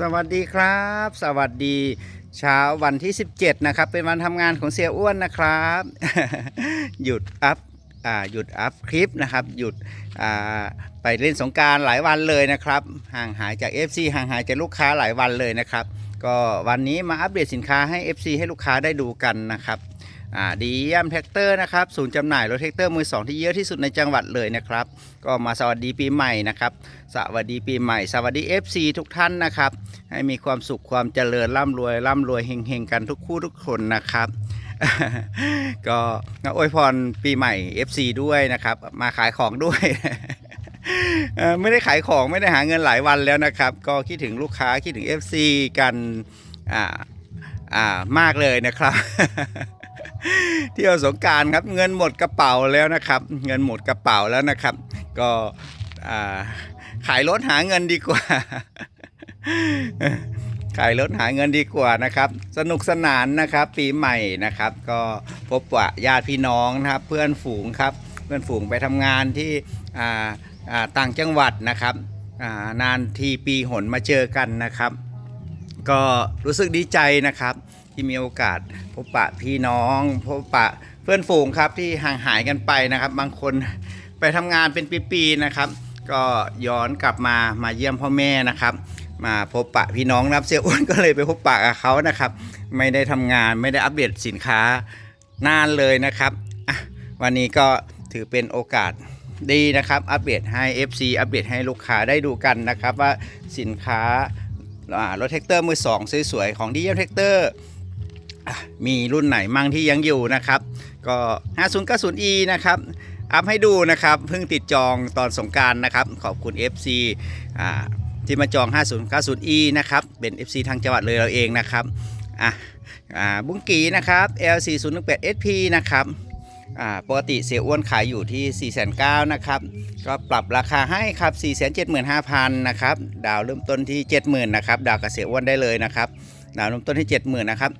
สวัสดีครับ สวัสดีเช้าวันที่ 17 นะครับ เป็นวันทำงานของเสียอ้วนนะครับ หยุดอัพอ่าหยุดอัพคลิปนะครับหยุดอ่าไปเล่นสงการหลายวันเลยนะครับห่างหายจาก FC ห่างหายจากลูกค้าหลายวันเลยนะครับ ก็วันนี้มาอัปเดตสินค้าให้ FC ให้ลูกค้าได้ดูกันนะครับ ดีเยี่ยมแท็กเตอร์นะครับศูนย์จำหน่ายรถแท็กเตอร์มือสองที่เยอะที่สุดในจังหวัดเลยนะครับ ก็มาสวัสดีปีใหม่นะครับสวัสดีปีใหม่ สวัสดี FC ทุกท่านนะครับ ให้มีความสุขความเจริญร่ำรวยร่ำรวยเฮงๆกันทุกคู่ทุกคนนะครับ ก็อวยพรปีใหม่ FC ด้วยนะครับ มาขายของด้วยไม่ได้ขายของไม่ได้หาเงินหลายวันแล้วนะครับ ก็คิดถึงลูกค้าคิดถึง FC กันอ่าอ่ามากเลยนะครับ เที่ยวสงการครับเงินหมดกระเป๋าแล้วนะครับ เงินหมดกระเป๋าแล้วนะครับ ก็ขายรถหาเงินดีกว่า ขายรถหาเงินดีกว่านะครับ สนุกสนานนะครับ ปีใหม่นะครับ ก็พบปะญาติพี่น้องนะครับ เพื่อนฝูงครับ เพื่อนฝูงไปทำงานที่ต่างจังหวัดนะครับนานทีปีหนมาเจอกันนะครับ ก็รู้สึกดีใจนะครับ ที่มีโอกาสพบปะพี่น้อง พบปะเพื่อนฝูงครับที่ห่างหายกันไปนะครับ บางคนไปทำงานเป็นปีๆนะครับ ก็ย้อนกลับมามาเยี่ยมพ่อแม่นะครับ มาพบปะพี่น้องนะครับเสียอ้วนก็เลยไปพบปะกับเขานะครับ ไม่ได้ทำงานไม่ได้อัปเดตสินค้านานเลยนะครับวันนี้ก็ถือเป็นโอกาสดีนะครับ อัปเดตให้ FC อัปเดตให้ลูกค้าได้ดูกันนะครับ ว่าสินค้ารถแท็กเตอร์มือสองสวยๆของดีเยี่ยมแท็กเตอร์ มีรุ่นไหนมั่งที่ยังอยู่นะครับ ก็ 5090e นะครับ อัพให้ดูนะครับ เพิ่งติดจองตอนสงการนะครับ ขอบคุณ FC อ่าที่มาจอง 5090e นะครับ เป็น FC ทางจังหวัดเลยเราเองนะครับอะอ่าบุ้งกีนะครับ L4018SP นะครับอ่าปกติเสียอ้วนขายอยู่ที่ 4 9 0 0 0นะครับ ก็ปรับราคาให้ครับ 475,000นะครับ ดาวเริ่มต้นที่ 70,000นะครับ ดาวกับเสียอ้วนได้เลยนะครับ ดาวเริ่มต้นที่70,000นะครับ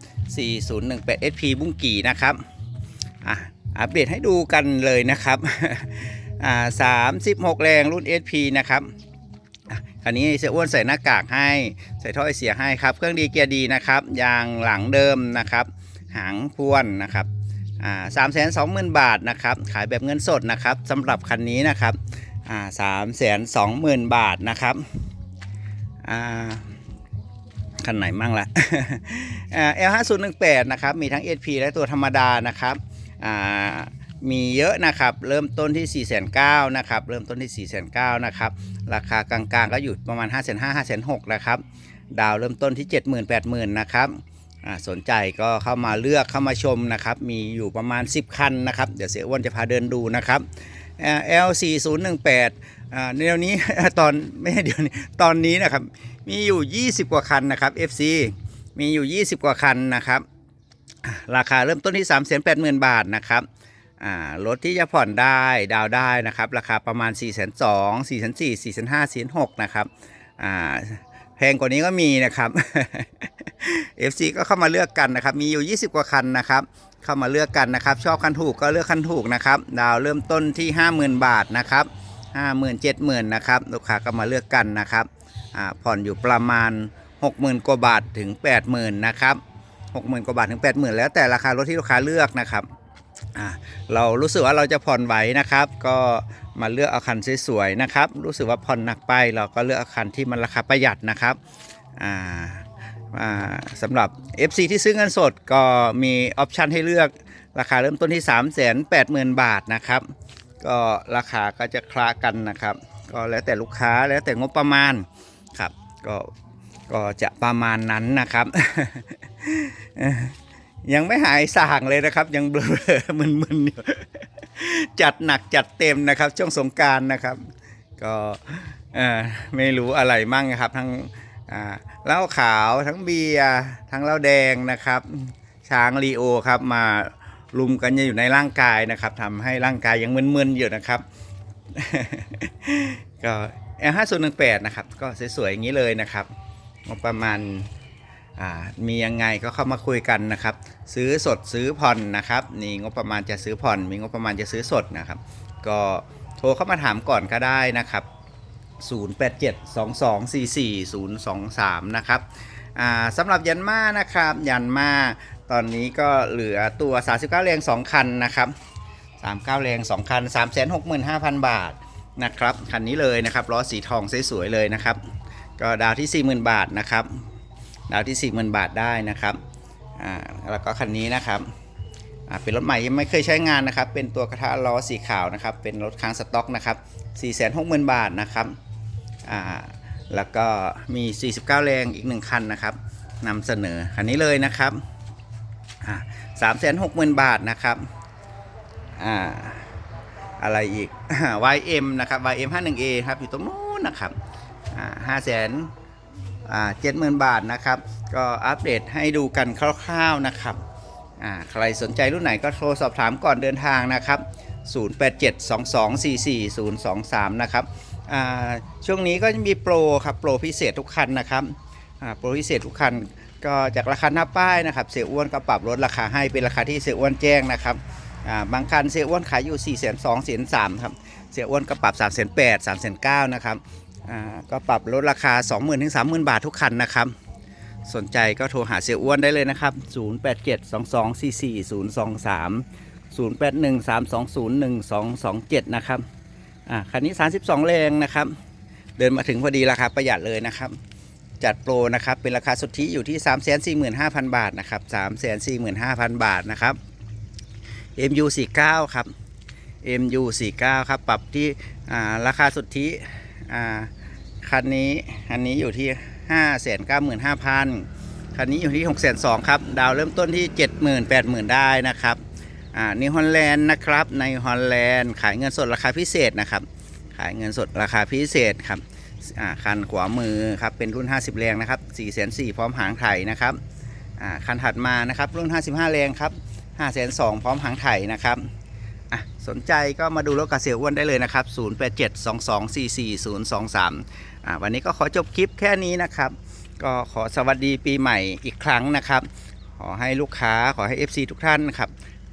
4018 SP บุ้งกี่นะครับอะอัปเดตให้ดูกันเลยนะครับอ่า36 แรงรุ่น SP นะครับคันนี้เสียอ้วนใส่หน้ากากให้ใส่ท่อไอเสียให้ครับเครื่องดีเกียร์ดีนะครับยางหลังเดิมนะครับ หางพวนนะครับอ่าสามแสนสองหมื่นบาทนะครับขายแบบเงินสดนะครับสำหรับคันนี้นะครับอ่าสามแสนสองหมื่นบาทนะครับอ่า คันไหนมั่งละอ่า L5018 นะครับ มีทั้ง SP และตัวธรรมดานะครับอ่ามีเยอะนะครับ เริ่มต้นที่ 4 9 0 0 0นะครับ เริ่มต้นที่ 4 9 0 0 0นะครับ ราคากลางๆ ก็อยู่ประมาณ 5 5 0 0 0 5 6 0 0นะครับ ดาวเริ่มต้นที่ 70,000 80,000นะครับสนใจก็เข้ามาเลือกเข้ามาชมนะครับ มีอยู่ประมาณ 10 คันนะครับ เดี๋ยวเสียอ้วนจะพาเดินดูนะครับ L4018 อ่าเดี๋ยวนี้ตอนไม่ใช่เดี๋ยวนี้ตอนนี้นะครับ มีอยู่ 20 กว่าคันนะครับ FC มีอยู่ 20 กว่าคันนะครับ ราคาเริ่มต้นที่ 3 8 0 0 0 0 บาทนะครับรถที่จะผ่อนได้ดาวได้นะครับ ราคาประมาณ 4 2 0 0 0 4 4 0 0 4 4 5 4 6นะครับแพงกว่านี้ก็มีนะครับ FC ก็เข้ามาเลือกกันนะครับ มีอยู่ 20 กว่าคันนะครับ เข้ามาเลือกกันนะครับ ชอบคันถูกก็เลือกคันถูกนะครับ ดาวเริ่มต้นที่ 50,000 บาทนะครับ 50,000 70,000 นะครับ ลูกค้าก็มาเลือกกันนะครับ ผ่อนอยู่ประมาณ 60,000 กว่าบาทถึง 80,000 นะครับ 60,000 กว่าบาทถึง 80,000 แล้วแต่ราคารถที่ลูกค้าเลือกนะครับเรารู้สึกว่าเราจะผ่อนไหวนะครับ ก็มาเลือกเอาคันสวยๆนะครับ รู้สึกว่าผ่อนหนักไปเราก็เลือกอาคันที่มันราคาประหยัดนะครับสำหรับ FC ที่ซื้อเงินสดก็มีออปชันให้เลือกราคาเริ่มต้นที่ 380,000 บาทนะครับ ก็ราคาก็จะคละกันนะครับ ก็แล้วแต่ลูกค้าแล้วแต่งบประมาณ ครับ ก็ก็จะประมาณนั้นนะครับ ยังไม่หายส่างเลยนะครับ ยังเบลอมึนๆอยู่จัดหนักจัดเต็มนะครับ ช่วงสงการนะครับ ก็ไม่รู้อะไรมั่งนะครับ ทั้งเหล้าขาวทั้งเบียร์ทั้งเหล้าแดงนะครับ ช้างลีโอครับมารุมกันอยู่ในร่างกายนะครับทำให้ร่างกายยังมึนๆอยู่นะครับ ก็ L 5 0 1 8นะครับ ก็สวยๆอย่างนี้เลยนะครับงบประมาณมียังไงก็เข้ามาคุยกันนะครับ ซื้อสดซื้อผ่อนนะครับนี่งบประมาณจะซื้อผ่อน มีงบประมาณจะซื้อสดนะครับ ก็โทรเข้ามาถามก่อนก็ได้นะครับ 0872244023 นะครับสำหรับยันมานะครับ ยันมาตอนนี้ก็เหลือตัว 39แรง2 คันนะครับ 39 แรง 2 คัน 365,000 บาทนะครับ คันนี้เลยนะครับล้อสีทองสวยๆเลยนะครับ ก็ดาวที่ 40,000 บาทนะครับ ดาวที่ 40,000 บาทได้นะครับอ่าแล้วก็คันนี้นะครับอ่าเป็นรถใหม่ยังไม่เคยใช้งานนะครับ เป็นตัวกระทะล้อสีขาวนะครับ เป็นรถค้างสต็อกนะครับ 460,000 บาทนะครับอ่าแล้วก็มี 49 แรงอีก 1 คันนะครับนำเสนอคันนี้เลยนะครับอ่า360,000 บาทนะครับ อ่าอะไรอีก YM นะครับ YM 51A ครับอยู่ตรงนู้นนะครับอ่า5แสนเจ็ดหมื่นบาทนะครับ ก็อัปเดตให้ดูกันคร่าวๆนะครับใครสนใจรุ่นไหนก็โทรสอบถามก่อนเดินทางนะครับ 0872244023 นะครับช่วงนี้ก็จะมีโปรครับโปรพิเศษทุกคันนะครับโปรพิเศษทุกคันก็จากราคาหน้าป้ายนะครับ เสียอ้วนก็ปรับลดราคาให้เป็นราคาที่เสียอ้วนแจ้งนะครับ บางคันเสียอ้วนขายอยู่4เสียน2 0 0 0 0 3ครับ เสียอ้วนก็ปรับ3 8 0 0 0 3 9 0 0นะครับอ่าก็ปรับลดราคา 20,000ถึง30,000บาททุกคันนะครับ สนใจก็โทรหาเสียอ้วนได้เลยนะครับ 0872244023 0813201227 นะครับอ่าคันนี้ 32 แรงนะครับ เดินมาถึงพอดีราคาประหยัดเลยนะครับ จัดโปรนะครับ เป็นราคาสุทธิอยู่ที่ 345,000 บาทนะครับ345,000 บาทนะครับ MU49 ครับ MU49 ครับ ปรับที่ราคาสุทธิอ่คันนี้อันนี้อยู่ที่ 595,000 คันนี้อยู่ที่ 602,000 ครับ ดาวเริ่มต้นที่ 70,000 80,000 ได้นะครับนิวฮอลแลนด์นะครับ ในฮอลแลนด์ขายเงินสดราคาพิเศษนะครับ ขายเงินสดราคาพิเศษครับคันขวามือครับเป็นรุ่น 50 แรงนะครับ4 4 0 0พร้อมหางไถนะครับคันถัดมานะครับรุ่น 55 แรงครับ 5 2 0 0พร้อมหางไถนะครับอะสนใจก็มาดูรถกระเสียอ้วนได้เลยนะครับ 0872244023อ่าวันนี้ก็ขอจบคลิปแค่นี้นะครับ ก็ขอสวัสดีปีใหม่อีกครั้งนะครับ ขอให้ลูกค้าขอให้ FC ทุกท่านนะครับ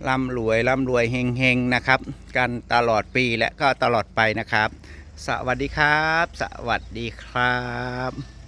ร่ำรวยร่ำรวยเฮงเฮงๆนะครับ กันตลอดปีและก็ตลอดไปนะครับ สวัสดีครับ สวัสดีครับ